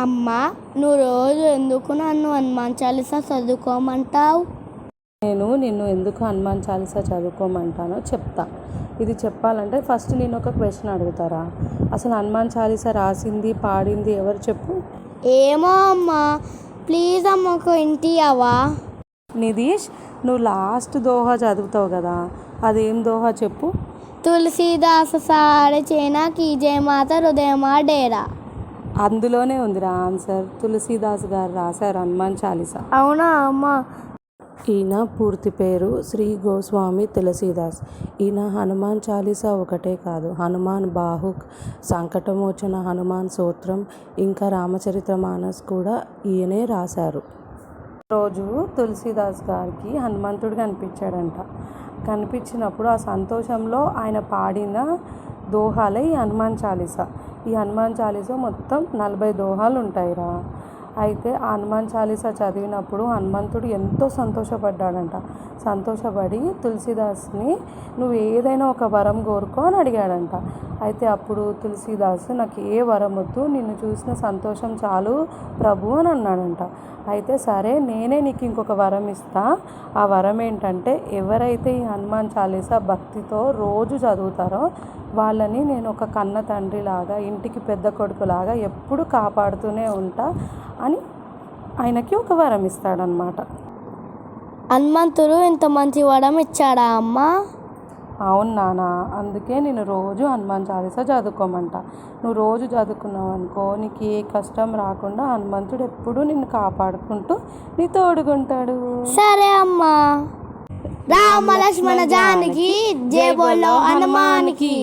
అమ్మా నువ్వు రోజు ఎందుకు నన్ను హనుమాన్ చాలీసా చదువుకోమంటావు? నేను నిన్ను ఎందుకు హనుమాన్ చాలీసా చదువుకోమంటానో చెప్తా. ఇది చెప్పాలంటే ఫస్ట్ నేను ఒక క్వశ్చన్ అడుగుతారా? అసలు హనుమాన్ చాలీసా రాసింది పాడింది ఎవరు చెప్పు? ఏమో అమ్మా ప్లీజ్ అమ్మ ఒక ఇంటి అవా నిధీష్ నువ్వు లాస్ట్ దోహా చదువుతావు కదా అదేం దోహా చెప్పు? తులసీదాస సాడే చేనా కీజే మాత హృదయమా డేరా? అందులోనే ఉందిరా ఆన్సర్. తులసీదాస్ గారు రాశారు హనుమాన్ చాలీసా. అవునా అమ్మా? ఈయన పూర్తి పేరు శ్రీ గోస్వామి తులసీదాస్. ఈయన హనుమాన్ చాలీసా ఒకటే కాదు హనుమాన్ బాహుక్ సంకటమోచన హనుమాన్ సూత్రం ఇంకా రామచరిత మానస్ కూడా ఈయనే రాశారు. రోజు తులసీదాస్ గారికి హనుమంతుడు కనిపించాడంట. కనిపించినప్పుడు ఆ సంతోషంలో ఆయన పాడిన దోహాలే ఈ హనుమాన్ చాలీసా. ఈ హనుమాన్ చాలీసా మొత్తం నలభై దోహాలు ఉంటాయిరా అయితే హనుమాన్ చాలీసా చదివినప్పుడు హనుమంతుడు ఎంతో సంతోషపడ్డాడంట. సంతోషపడి తులసీదాస్ని నువ్వు ఏదైనా ఒక వరం కోరుకో అని అడిగాడంట. అయితే అప్పుడు తులసీదాస్ నాకు ఏ వరం వద్దు నిన్ను చూసిన సంతోషం చాలు ప్రభు అని అన్నాడంట. అయితే సరే నేనే నీకు ఇంకొక వరం ఇస్తా. ఆ వరం ఏంటంటే ఎవరైతే ఈ హనుమాన్ చాలీసా భక్తితో రోజు చదువుతారో వాళ్ళని నేను ఒక కన్న తండ్రిలాగా ఇంటికి పెద్ద కొడుకులాగా ఎప్పుడు కాపాడుతూనే ఉంటా. అని ఆయనకి ఒక వరం ఇస్తాడనమాట హనుమంతుడు ఇంత మంచి వరం ఇచ్చాడా అమ్మా? అవును నాన్న అందుకే నేను రోజు హనుమాన్ చాలీసా చదువుకోమంట. నువ్వు రోజు చదువుకున్నావు అనుకో నీకు ఏ కష్టం రాకుండా హనుమంతుడు ఎప్పుడూ నిన్ను కాపాడుకుంటూ నీ తోడుకుంటాడు సరే అమ్మా. రామ లక్ష్మణ జానకి జై బోలో హనుమానికి.